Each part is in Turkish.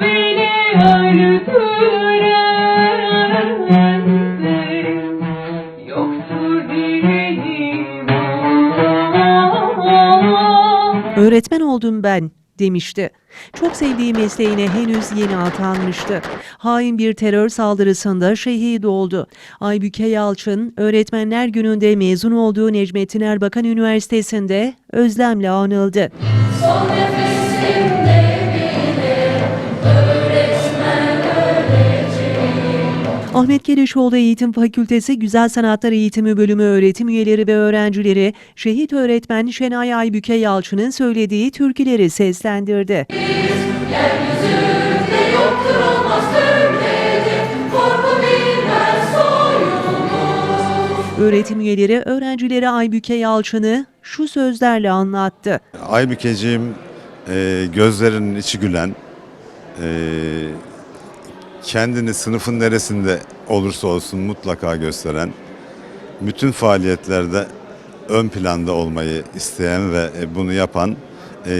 beni öldüren yoktur dileğim Öğretmen oldum ben demişti. Çok sevdiği mesleğine henüz yeni atanmıştı. Hain bir terör saldırısında şehit oldu. Aybüke Yalçın, Öğretmenler Günü'nde mezun olduğu Necmettin Erbakan Üniversitesi'nde özlemle anıldı. Ahmet Keleşoğlu Eğitim Fakültesi Güzel Sanatlar Eğitimi Bölümü öğretim üyeleri ve öğrencileri şehit öğretmen Şenay Aybüke Yalçın'ın söylediği türküleri seslendirdi. Öğretim üyeleri öğrencilere Aybüke Yalçın'ı şu sözlerle anlattı. Aybükeciğim e, gözlerinin içi gülen, e, kendini sınıfın neresinde olursa olsun mutlaka gösteren, bütün faaliyetlerde ön planda olmayı isteyen ve e, bunu yapan e,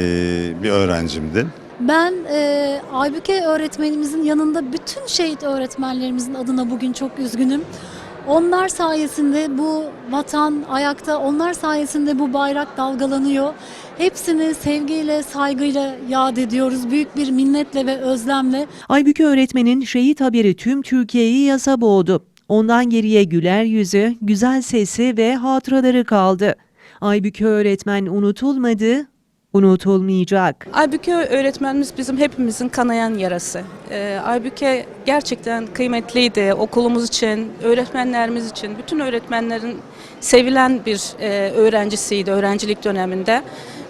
bir öğrencimdi. Ben e, Aybüke öğretmenimizin yanında bütün şehit öğretmenlerimizin adına bugün çok üzgünüm. Onlar sayesinde bu vatan ayakta, onlar sayesinde bu bayrak dalgalanıyor. Hepsini sevgiyle, saygıyla yad ediyoruz. Büyük bir minnetle ve özlemle. Aybüke öğretmenin şehit haberi tüm Türkiye'yi yasa boğdu. Ondan geriye güler yüzü, güzel sesi ve hatıraları kaldı. Aybüke öğretmen unutulmadı, unutulmayacak. Aybüke öğretmenimiz bizim hepimizin kanayan yarası. Ee, Aybüke gerçekten kıymetliydi okulumuz için, öğretmenlerimiz için, bütün öğretmenlerin sevilen bir e, öğrencisiydi öğrencilik döneminde.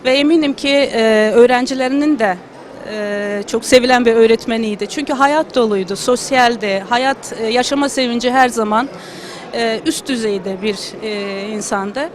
Ve eminim ki e, öğrencilerinin de e, çok sevilen bir öğretmeniydi. Çünkü hayat doluydu, sosyaldi, hayat e, yaşama sevinci her zaman e, üst düzeyde bir e, insandı.